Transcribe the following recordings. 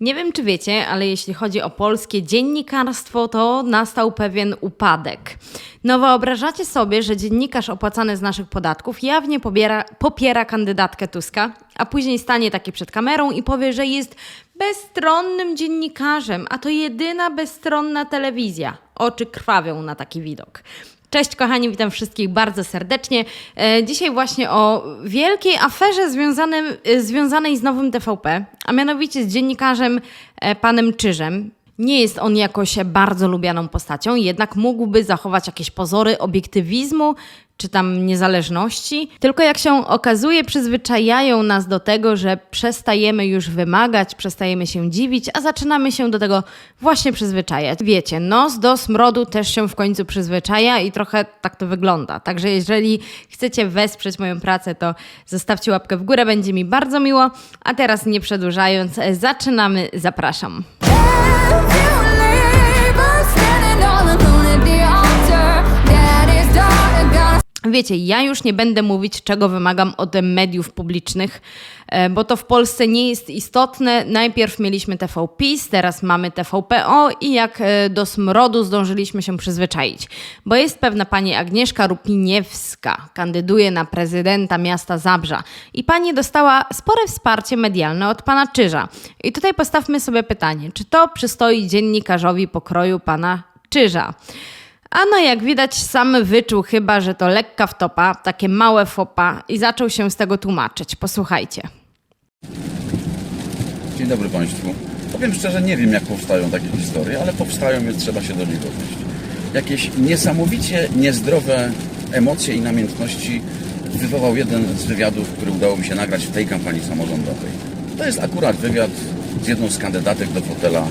Nie wiem, czy wiecie, ale jeśli chodzi o polskie dziennikarstwo, to nastał pewien upadek. No wyobrażacie sobie, że dziennikarz opłacany z naszych podatków jawnie pobiera, popiera kandydatkę Tuska, a później stanie taki przed kamerą i powie, że jest bezstronnym dziennikarzem, a to jedyna bezstronna telewizja. Oczy krwawią na taki widok. Cześć kochani, witam wszystkich bardzo serdecznie. E, Dzisiaj właśnie o wielkiej aferze związanym, e, związanej z nowym TVP, a mianowicie z dziennikarzem e, panem Czyżem. Nie jest on jakoś bardzo lubianą postacią, jednak mógłby zachować jakieś pozory obiektywizmu czy tam niezależności. Tylko jak się okazuje, przyzwyczajają nas do tego, że przestajemy już wymagać, przestajemy się dziwić, a zaczynamy się do tego właśnie przyzwyczajać. Wiecie, nos do smrodu też się w końcu przyzwyczaja i trochę tak to wygląda. Także jeżeli chcecie wesprzeć moją pracę, to zostawcie łapkę w górę, będzie mi bardzo miło. A teraz nie przedłużając, zaczynamy, zapraszam. Wiecie, ja już nie będę mówić, czego wymagam od mediów publicznych, e, bo to w Polsce nie jest istotne. Najpierw mieliśmy TVPiS, teraz mamy TVPO i jak e, do smrodu zdążyliśmy się przyzwyczaić. Bo jest pewna pani Agnieszka Rupiniewska, kandyduje na prezydenta miasta Zabrza i pani dostała spore wsparcie medialne od pana Czyża. I tutaj postawmy sobie pytanie, czy to przystoi dziennikarzowi pokroju pana Czyża? A no jak widać sam wyczuł chyba, że to lekka wtopa, takie małe fopa i zaczął się z tego tłumaczyć. Posłuchajcie. Dzień dobry Państwu. Powiem szczerze, nie wiem jak powstają takie historie, ale powstają, więc trzeba się do nich odnieść. Jakieś niesamowicie niezdrowe emocje i namiętności wywołał jeden z wywiadów, który udało mi się nagrać w tej kampanii samorządowej. To jest akurat wywiad z jedną z kandydatek do fotela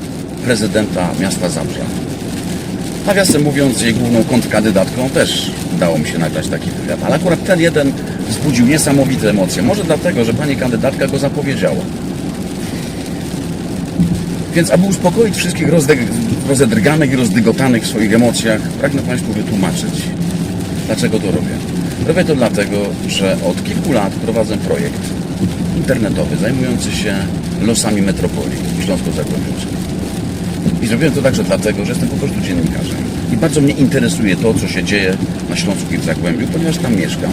prezydenta miasta Zabrza. Nawiasem mówiąc, jej główną kontrkandydatką też udało mi się nagrać taki wywiad, ale akurat ten jeden wzbudził niesamowite emocje. Może dlatego, że pani kandydatka go zapowiedziała. Więc aby uspokoić wszystkich rozedrganych i rozdygotanych w swoich emocjach, pragnę Państwu wytłumaczyć, dlaczego to robię. Robię to dlatego, że od kilku lat prowadzę projekt internetowy zajmujący się losami metropolii Śląsko-Zagłębiowskiej. I zrobiłem to także dlatego, że jestem po prostu dziennikarzem. I bardzo mnie interesuje to, co się dzieje na Śląsku i w Zagłębiu, ponieważ tam mieszkam.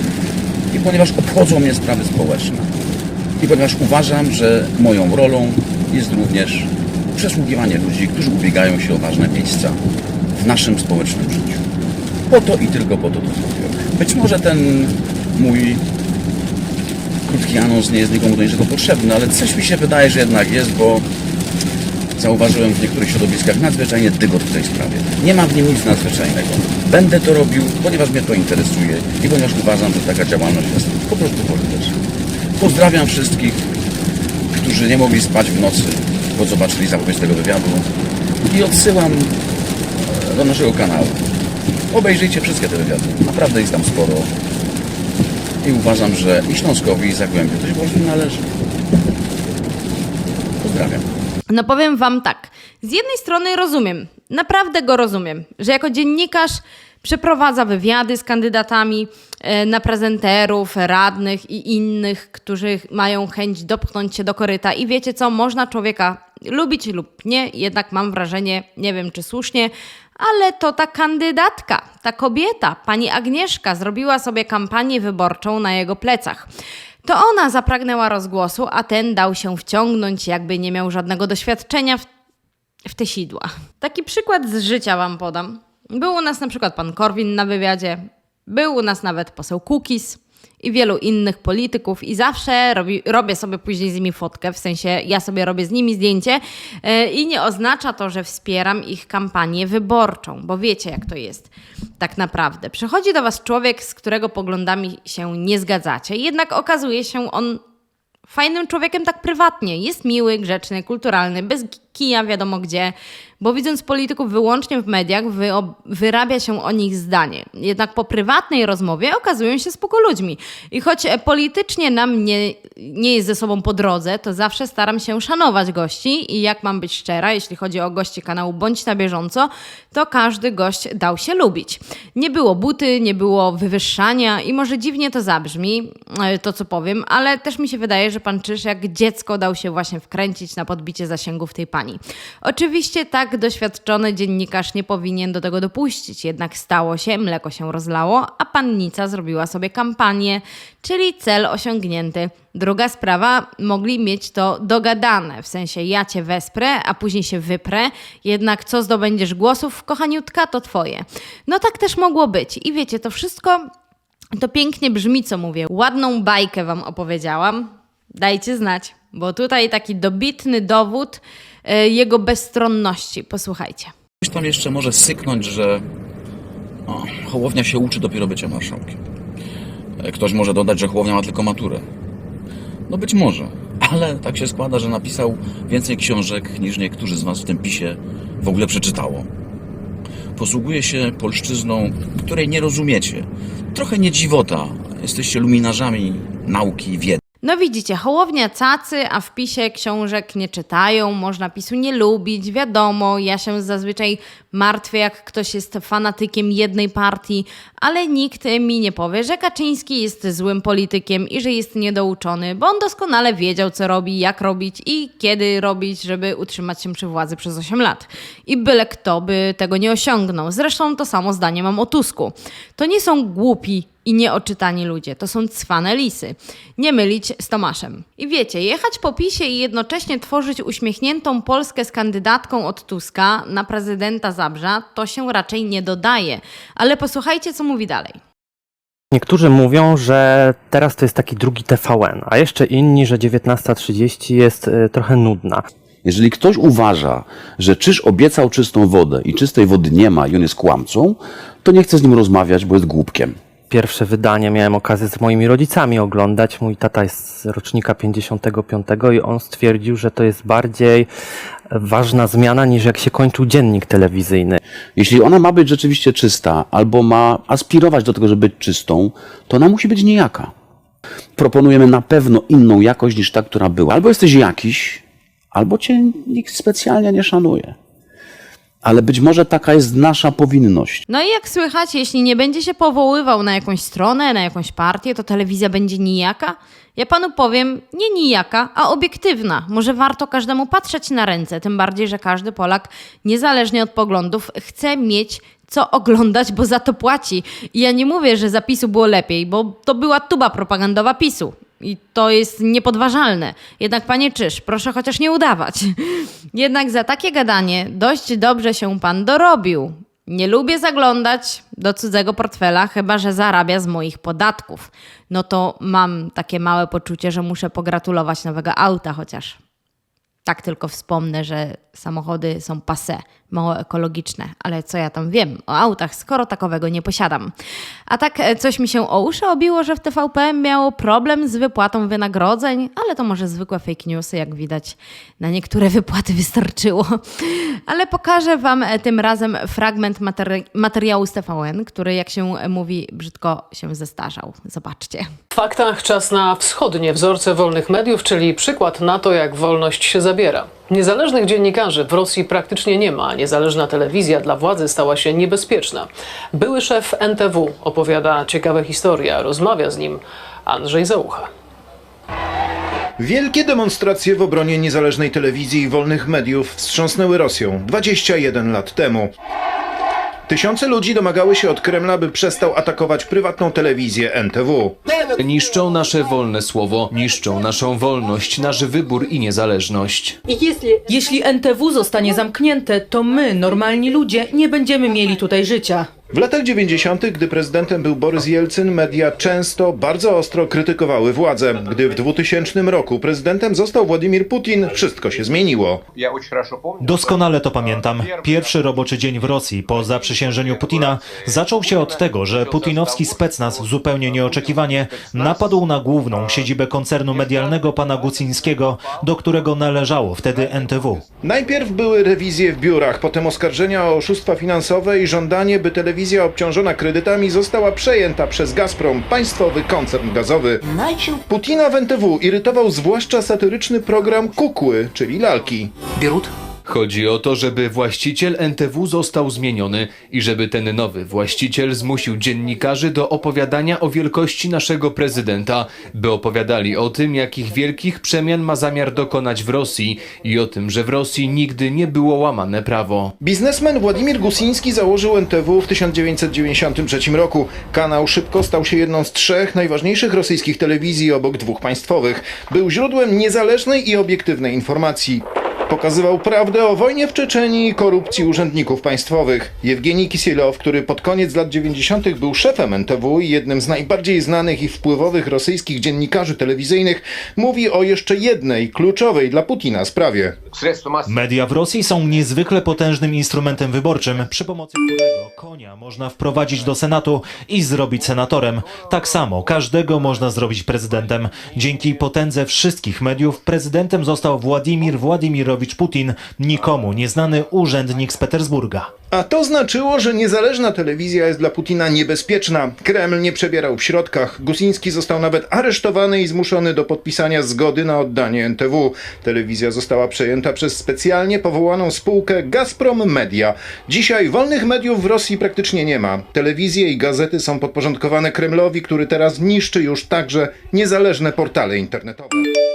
I ponieważ obchodzą mnie sprawy społeczne. I ponieważ uważam, że moją rolą jest również przesługiwanie ludzi, którzy ubiegają się o ważne miejsca w naszym społecznym życiu. Po to i tylko po to to zrobiłem. Być może ten mój krótki anons nie jest nikomu do niczego potrzebny, ale coś mi się wydaje, że jednak jest, bo zauważyłem w niektórych środowiskach nadzwyczajnie dygot w tej sprawie. Nie ma w nim nic nadzwyczajnego. Będę to robił, ponieważ mnie to interesuje i ponieważ uważam, że taka działalność jest po prostu polityczna. Pozdrawiam wszystkich, którzy nie mogli spać w nocy, bo zobaczyli zapowiedź tego wywiadu i odsyłam e, do naszego kanału. Obejrzyjcie wszystkie te wywiady. Naprawdę jest tam sporo. I uważam, że i Śląskowi, i Zagłębiu po prostu należy. Pozdrawiam. No powiem wam tak. Z jednej strony rozumiem, naprawdę go rozumiem, że jako dziennikarz przeprowadza wywiady z kandydatami e, na prezenterów, radnych i innych, którzy mają chęć dopchnąć się do koryta. I wiecie co, można człowieka lubić lub nie, jednak mam wrażenie, nie wiem czy słusznie, ale to ta kandydatka, ta kobieta, pani Agnieszka, zrobiła sobie kampanię wyborczą na jego plecach. To ona zapragnęła rozgłosu, a ten dał się wciągnąć, jakby nie miał żadnego doświadczenia w, w te sidła. Taki przykład z życia Wam podam. Był u nas na przykład pan Korwin na wywiadzie, był u nas nawet poseł Kukis i wielu innych polityków i zawsze robi, robię sobie później z nimi fotkę, w sensie ja sobie robię z nimi zdjęcie yy, i nie oznacza to, że wspieram ich kampanię wyborczą, bo wiecie jak to jest tak naprawdę. Przychodzi do Was człowiek, z którego poglądami się nie zgadzacie, jednak okazuje się on fajnym człowiekiem tak prywatnie. Jest miły, grzeczny, kulturalny, bez kija wiadomo gdzie, bo widząc polityków wyłącznie w mediach, wyrabia się o nich zdanie. Jednak po prywatnej rozmowie okazują się spoko ludźmi. I choć politycznie nam nie, nie jest ze sobą po drodze, to zawsze staram się szanować gości i jak mam być szczera, jeśli chodzi o gości kanału Bądź na bieżąco, to każdy gość dał się lubić. Nie było buty, nie było wywyższania i może dziwnie to zabrzmi, e, to co powiem, ale też mi się wydaje, że pan Czyż jak dziecko dał się właśnie wkręcić na podbicie zasięgów tej pani. Oczywiście tak doświadczony dziennikarz nie powinien do tego dopuścić, jednak stało się, mleko się rozlało, a pannica zrobiła sobie kampanię, czyli cel osiągnięty. Druga sprawa, mogli mieć to dogadane, w sensie ja cię wesprę, a później się wyprę, jednak co zdobędziesz głosów, kochaniutka, to twoje. No tak też mogło być. I wiecie, to wszystko to pięknie brzmi, co mówię. Ładną bajkę wam opowiedziałam. Dajcie znać, bo tutaj taki dobitny dowód e, jego bezstronności. Posłuchajcie. Ktoś tam jeszcze może syknąć, że o, Hołownia się uczy dopiero bycia marszałkiem. E, Ktoś może dodać, że Hołownia ma tylko maturę. No być może, ale tak się składa, że napisał więcej książek niż niektórzy z Was w tym pisie w ogóle przeczytało. Posługuje się polszczyzną, której nie rozumiecie. Trochę nie dziwota. Jesteście luminarzami nauki i wiedzy. No widzicie, Hołownia cacy, a w PiSie książek nie czytają, można PiSu nie lubić, wiadomo, ja się zazwyczaj martwię, jak ktoś jest fanatykiem jednej partii, ale nikt mi nie powie, że Kaczyński jest złym politykiem i że jest niedouczony, bo on doskonale wiedział, co robi, jak robić i kiedy robić, żeby utrzymać się przy władzy przez 8 lat. I byle kto by tego nie osiągnął. Zresztą to samo zdanie mam o Tusku. To nie są głupi i nieoczytani ludzie. To są cwane lisy. Nie mylić z Tomaszem. I wiecie, jechać po PiSie i jednocześnie tworzyć uśmiechniętą Polskę z kandydatką od Tuska na prezydenta Zabrza, to się raczej nie dodaje. Ale posłuchajcie, co mówi dalej. Niektórzy mówią, że teraz to jest taki drugi TVN, a jeszcze inni, że 19.30 jest y, trochę nudna. Jeżeli ktoś uważa, że czyż obiecał czystą wodę i czystej wody nie ma i on jest kłamcą, to nie chcę z nim rozmawiać, bo jest głupkiem. Pierwsze wydanie miałem okazję z moimi rodzicami oglądać. Mój tata jest z rocznika 55 i on stwierdził, że to jest bardziej ważna zmiana niż jak się kończył dziennik telewizyjny. Jeśli ona ma być rzeczywiście czysta, albo ma aspirować do tego, żeby być czystą, to ona musi być niejaka. Proponujemy na pewno inną jakość niż ta, która była. Albo jesteś jakiś, albo cię nikt specjalnie nie szanuje. Ale być może taka jest nasza powinność. No i jak słychać, jeśli nie będzie się powoływał na jakąś stronę, na jakąś partię, to telewizja będzie nijaka? Ja panu powiem, nie nijaka, a obiektywna. Może warto każdemu patrzeć na ręce, tym bardziej, że każdy Polak, niezależnie od poglądów, chce mieć co oglądać, bo za to płaci. I ja nie mówię, że zapisu było lepiej, bo to była tuba propagandowa PiSu. I to jest niepodważalne. Jednak, panie Czyż, proszę chociaż nie udawać. Jednak za takie gadanie dość dobrze się pan dorobił. Nie lubię zaglądać do cudzego portfela, chyba że zarabia z moich podatków. No to mam takie małe poczucie, że muszę pogratulować nowego auta chociaż. Tak tylko wspomnę, że samochody są passe, mało ekologiczne, ale co ja tam wiem o autach, skoro takowego nie posiadam. A tak e, coś mi się o uszy obiło, że w TVP miało problem z wypłatą wynagrodzeń, ale to może zwykłe fake newsy, jak widać na niektóre wypłaty wystarczyło. Ale pokażę Wam e, tym razem fragment materi- materiału z TVN, który jak się e, mówi brzydko się zestarzał. Zobaczcie. W faktach czas na wschodnie wzorce wolnych mediów, czyli przykład na to, jak wolność się zabiera. Niezależnych dziennikarzy w Rosji praktycznie nie ma. Niezależna telewizja dla władzy stała się niebezpieczna. Były szef NTW opowiada ciekawe historie, rozmawia z nim Andrzej Załucha. Wielkie demonstracje w obronie niezależnej telewizji i wolnych mediów wstrząsnęły Rosją 21 lat temu. Tysiące ludzi domagały się od Kremla, by przestał atakować prywatną telewizję NTW. Niszczą nasze wolne słowo, niszczą naszą wolność, nasz wybór i niezależność. Jeśli NTW zostanie zamknięte, to my, normalni ludzie, nie będziemy mieli tutaj życia. W latach 90., gdy prezydentem był Borys Jelcyn, media często bardzo ostro krytykowały władzę. Gdy w 2000 roku prezydentem został Władimir Putin, wszystko się zmieniło. Doskonale to pamiętam. Pierwszy roboczy dzień w Rosji po zaprzysiężeniu Putina zaczął się od tego, że putinowski specnaz zupełnie nieoczekiwanie napadł na główną siedzibę koncernu medialnego pana Gucińskiego, do którego należało wtedy NTW. Najpierw były rewizje w biurach, potem oskarżenia o oszustwa finansowe i żądanie, by telewizja obciążona kredytami została przejęta przez Gazprom, państwowy koncern gazowy. Putina w NTW irytował zwłaszcza satyryczny program Kukły, czyli lalki. Chodzi o to, żeby właściciel NTW został zmieniony i żeby ten nowy właściciel zmusił dziennikarzy do opowiadania o wielkości naszego prezydenta, by opowiadali o tym, jakich wielkich przemian ma zamiar dokonać w Rosji i o tym, że w Rosji nigdy nie było łamane prawo. Biznesmen Władimir Gusiński założył NTW w 1993 roku. Kanał szybko stał się jedną z trzech najważniejszych rosyjskich telewizji obok dwóch państwowych. Był źródłem niezależnej i obiektywnej informacji. Pokazywał prawdę o wojnie w Czeczenii i korupcji urzędników państwowych. Jewgenij Kisielow, który pod koniec lat 90. był szefem NTW i jednym z najbardziej znanych i wpływowych rosyjskich dziennikarzy telewizyjnych, mówi o jeszcze jednej kluczowej dla Putina sprawie. Media w Rosji są niezwykle potężnym instrumentem wyborczym, przy pomocy którego konia można wprowadzić do Senatu i zrobić senatorem. Tak samo każdego można zrobić prezydentem. Dzięki potędze wszystkich mediów prezydentem został Władimir Władimirowicz Putin, nikomu nieznany urzędnik z Petersburga. A to znaczyło, że niezależna telewizja jest dla Putina niebezpieczna. Kreml nie przebierał w środkach. Gusiński został nawet aresztowany i zmuszony do podpisania zgody na oddanie NTW. Telewizja została przejęta przez specjalnie powołaną spółkę Gazprom Media. Dzisiaj wolnych mediów w Rosji praktycznie nie ma. Telewizje i gazety są podporządkowane Kremlowi, który teraz niszczy już także niezależne portale internetowe.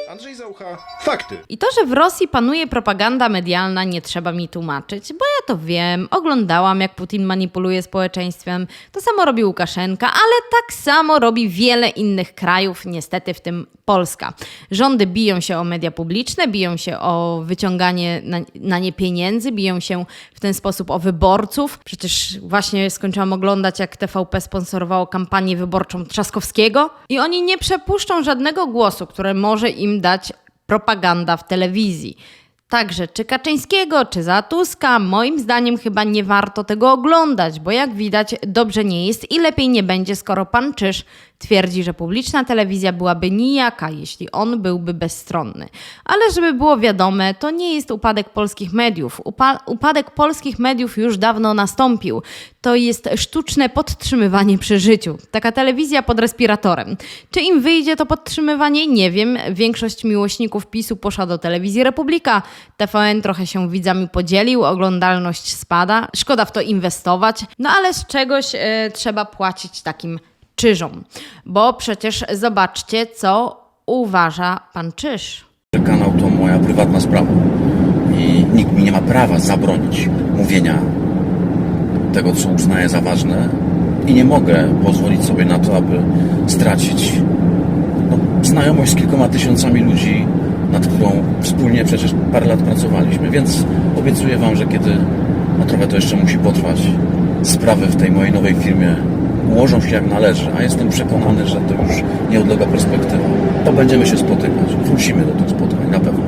Andrzej Zaucha, fakty. I to, że w Rosji panuje propaganda medialna, nie trzeba mi tłumaczyć, bo ja to wiem. Oglądałam, jak Putin manipuluje społeczeństwem. To samo robi Łukaszenka, ale tak samo robi wiele innych krajów, niestety w tym Polska. Rządy biją się o media publiczne, biją się o wyciąganie na, na nie pieniędzy, biją się w ten sposób o wyborców. Przecież właśnie skończyłam oglądać, jak TVP sponsorowało kampanię wyborczą Trzaskowskiego i oni nie przepuszczą żadnego głosu, który może im dać propaganda w telewizji. Także czy Kaczyńskiego, czy za Tuska, moim zdaniem chyba nie warto tego oglądać, bo jak widać dobrze nie jest i lepiej nie będzie, skoro pan Czyż twierdzi, że publiczna telewizja byłaby nijaka, jeśli on byłby bezstronny. Ale żeby było wiadome, to nie jest upadek polskich mediów. Upa- upadek polskich mediów już dawno nastąpił. To jest sztuczne podtrzymywanie przy życiu. Taka telewizja pod respiratorem. Czy im wyjdzie to podtrzymywanie? Nie wiem. Większość miłośników PiSu poszła do telewizji Republika. TVN trochę się widzami podzielił, oglądalność spada. Szkoda w to inwestować. No ale z czegoś e, trzeba płacić takim czyżom. Bo przecież zobaczcie, co uważa pan Czyż. kanał to moja prywatna sprawa i nikt mi nie ma prawa zabronić mówienia tego, co uznaję za ważne i nie mogę pozwolić sobie na to, aby stracić no, znajomość z kilkoma tysiącami ludzi, nad którą wspólnie przecież parę lat pracowaliśmy, więc obiecuję Wam, że kiedy, no trochę to jeszcze musi potrwać, sprawy w tej mojej nowej firmie ułożą się jak należy, a jestem przekonany, że to już nieodległa perspektywa, to będziemy się spotykać, wrócimy do tych spotkań, na pewno.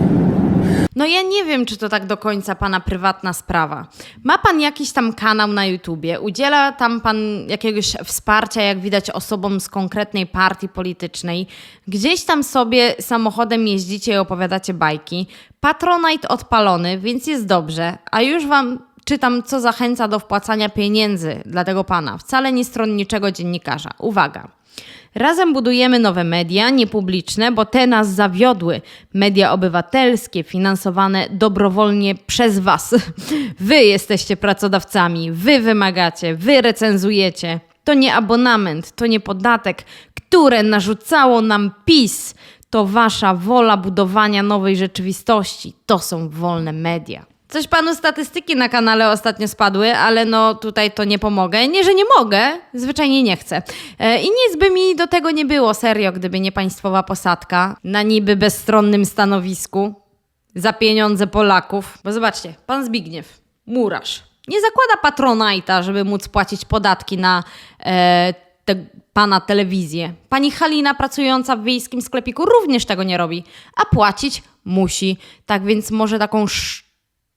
No ja nie wiem, czy to tak do końca pana prywatna sprawa. Ma pan jakiś tam kanał na YouTubie, udziela tam pan jakiegoś wsparcia, jak widać, osobom z konkretnej partii politycznej. Gdzieś tam sobie samochodem jeździcie i opowiadacie bajki. Patronite odpalony, więc jest dobrze. A już wam czytam, co zachęca do wpłacania pieniędzy dla tego pana. Wcale nie stronniczego dziennikarza. Uwaga. Razem budujemy nowe media, niepubliczne, bo te nas zawiodły. Media obywatelskie, finansowane dobrowolnie przez Was. Wy jesteście pracodawcami, Wy wymagacie, Wy recenzujecie. To nie abonament, to nie podatek, które narzucało nam PiS. To Wasza wola budowania nowej rzeczywistości. To są wolne media. Coś panu statystyki na kanale ostatnio spadły, ale no tutaj to nie pomogę. Nie, że nie mogę, zwyczajnie nie chcę. E, I nic by mi do tego nie było, serio, gdyby nie państwowa posadka na niby bezstronnym stanowisku za pieniądze Polaków. Bo zobaczcie, pan Zbigniew, murarz. nie zakłada patronajta, żeby móc płacić podatki na e, te, pana telewizję. Pani Halina pracująca w wiejskim sklepiku również tego nie robi, a płacić musi. Tak więc może taką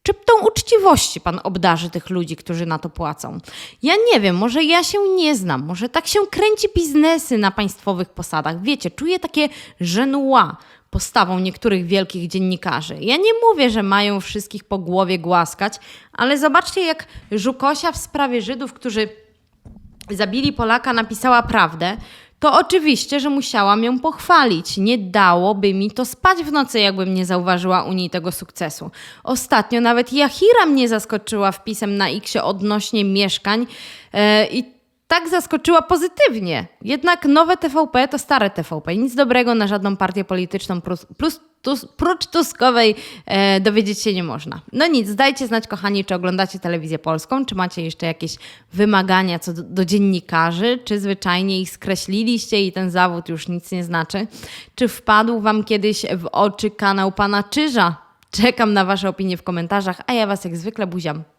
szczyptą uczciwości pan obdarzy tych ludzi, którzy na to płacą. Ja nie wiem, może ja się nie znam, może tak się kręci biznesy na państwowych posadach. Wiecie, czuję takie żenua postawą niektórych wielkich dziennikarzy. Ja nie mówię, że mają wszystkich po głowie głaskać, ale zobaczcie, jak Żukosia w sprawie Żydów, którzy zabili Polaka, napisała prawdę, to oczywiście, że musiałam ją pochwalić. Nie dałoby mi to spać w nocy, jakbym nie zauważyła u niej tego sukcesu. Ostatnio nawet Jahira mnie zaskoczyła wpisem na X odnośnie mieszkań e, i tak zaskoczyła pozytywnie. Jednak nowe TVP to stare TVP. Nic dobrego na żadną partię polityczną plus, plus tus, prócz Tuskowej e, dowiedzieć się nie można. No nic, dajcie znać kochani, czy oglądacie telewizję polską, czy macie jeszcze jakieś wymagania co do, do dziennikarzy, czy zwyczajnie ich skreśliliście i ten zawód już nic nie znaczy. Czy wpadł wam kiedyś w oczy kanał pana Czyża? Czekam na wasze opinie w komentarzach, a ja was jak zwykle buziam.